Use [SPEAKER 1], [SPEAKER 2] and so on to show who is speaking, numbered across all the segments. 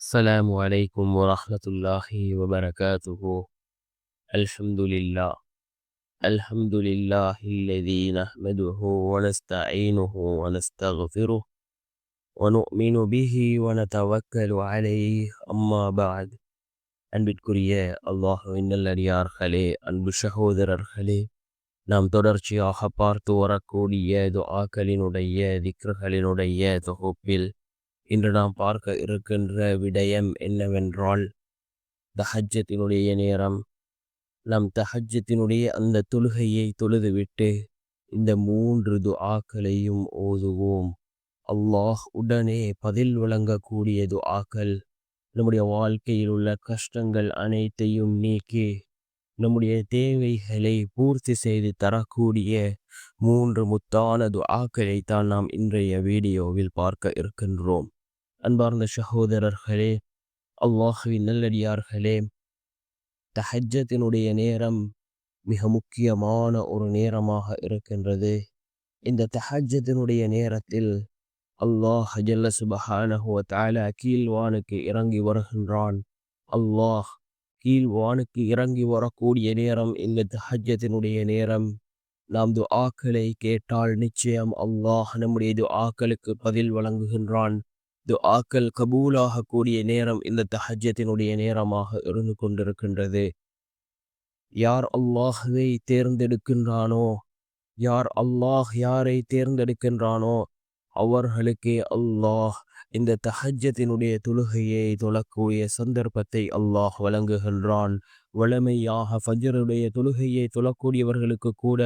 [SPEAKER 1] السلام عليكم ورحمة الله وبركاته الحمد لله الحمد لله الذي نحمده ونستعينه ونستغفره ونؤمن به ونتوكل عليه أما بعد அன்பிற்குரிய அல்லாஹுவின் நல்லடியார்களே அன்பு சகோதரர்களே நாம் தொடர்ச்சியாக பார்த்து வரக்கூடிய துஆக்களினுடைய திக்ருகளினுடைய தொகுப்பில் இன்று நாம் பார்க்க இருக்கின்ற விடயம் என்னவென்றால் தஹஜத்தினுடைய நேரம். நம் தஹஜத்தினுடைய அந்த தொழுகையை தொழுதுவிட்டு இந்த மூன்று துஆக்களையும் ஓதுவோம். அல்லாஹ் உடனே பதில் வழங்கக்கூடிய துஆக்கள் நம்முடைய வாழ்க்கையில் உள்ள கஷ்டங்கள் அனைத்தையும் நீக்கி நம்முடைய தேவைகளை பூர்த்தி செய்து தரக்கூடிய மூன்று முத்தான துஆக்களை தான் நாம் இன்றைய வீடியோவில் பார்க்க இருக்கின்றோம். அன்பார்ந்த சகோதரர்களே அல்லாஹுவின் நல்லடியார்களே தஹஜத்தினுடைய நேரம் மிக முக்கியமான ஒரு நேரமாக இருக்கின்றது. இந்த தஹஜத்தினுடைய நேரத்தில் அல்லாஹ் ஜல்ல சுபஹானஹுவ தால கீழ்வானுக்கு இறங்கி வருகின்றான். அல்லாஹ் கீழ்வானுக்கு இறங்கி வரக்கூடிய நேரம் இந்த தஹஜத்தினுடைய நேரம். நாம் துஆக்களை கேட்டால் நிச்சயம் அல்லாஹ் நம்முடைய துஆக்களுக்கு பதில் வழங்குகின்றான். துஆக்கள் கபூலாக கூடிய நேரம் இந்த தஹஜத்தினுடைய நேரமாக இருந்து கொண்டிருக்கின்றது. யார் அல்லாஹுவை தேர்ந்தெடுக்கின்றானோ யார் அல்லாஹ் யாரை தேர்ந்தெடுக்கின்றானோ அவர்களுக்கே அல்லாஹ் இந்த தஹஜத்தினுடைய தொழுகையை தொழக்கூடிய சந்தர்ப்பத்தை அல்லாஹ் வழங்குகின்றான். வளமையாக ஃபஜருடைய தொழுகையை தொழக்கூடியவர்களுக்கு கூட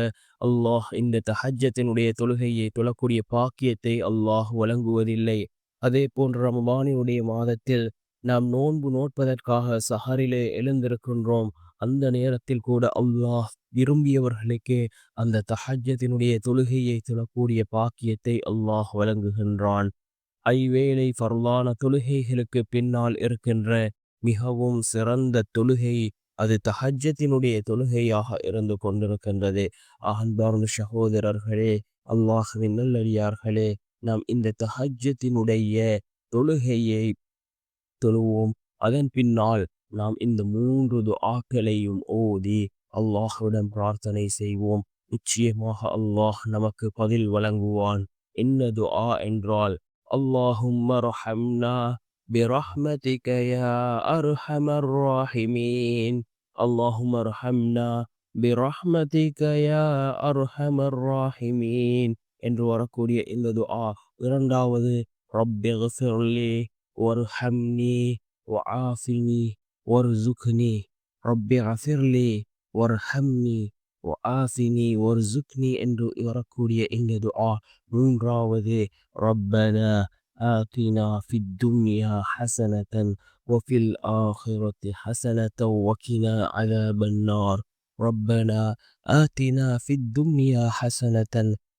[SPEAKER 1] அல்லாஹ் இந்த தஹஜத்தினுடைய தொழுகையை தொழக்கூடிய பாக்கியத்தை அல்லாஹ் வழங்குவதில்லை. அதே போன்ற ரமபானியுடைய மாதத்தில் நாம் நோன்பு நோட்பதற்காக சஹரிலே எழுந்திருக்கின்றோம். அந்த நேரத்தில் கூட அல்லாஹ் விரும்பியவர்களுக்கே அந்த தஹஜத்தினுடைய தொழுகையை தொழக்கூடிய பாக்கியத்தை அல்லாஹ் வழங்குகின்றான். ஐவேளை ஃபர்லான தொழுகைகளுக்கு பின்னால் இருக்கின்ற மிகவும் சிறந்த தொழுகை அது தஹஜத்தினுடைய தொழுகையாக இருந்து கொண்டிருக்கின்றது. அன்பார்ந்த சகோதரர்களே அல்லாஹுவின் நல்லடியார்களே நாம் இந்த தஹஜத்தினுடைய தொழுகையை தொழுவோம் அதன் பின்னால் நாம் இந்த மூன்று துஆக்களையும் ஓதி அல்லாஹுடன் பிரார்த்தனை செய்வோம் நிச்சயமாக அல்லாஹ் நமக்கு பதில் வழங்குவான் என்ன துஆ என்றால் اللهم ارحمنا برحمتك يا أرحم الراحمين اللهم ارحمنا برحمتك يا أرحم الراحمين என்று வரக்கூடிய இந்த துஆ இரண்டாவது ரப்பி ஃபிர்லி வர்ஹம்னி வஆஃபினி வர்சுக்னி ரப்பி ஃபிர்லி வர்ஹம்னி وآفني وارزقني என்று வரக்கூடிய இந்த துஆ மூன்றாவது ربنا آتنا في الدنيا حسنة وفي الآخرة حسنة وقنا عذاب النار ربنا آتنا في الدنيا حسنة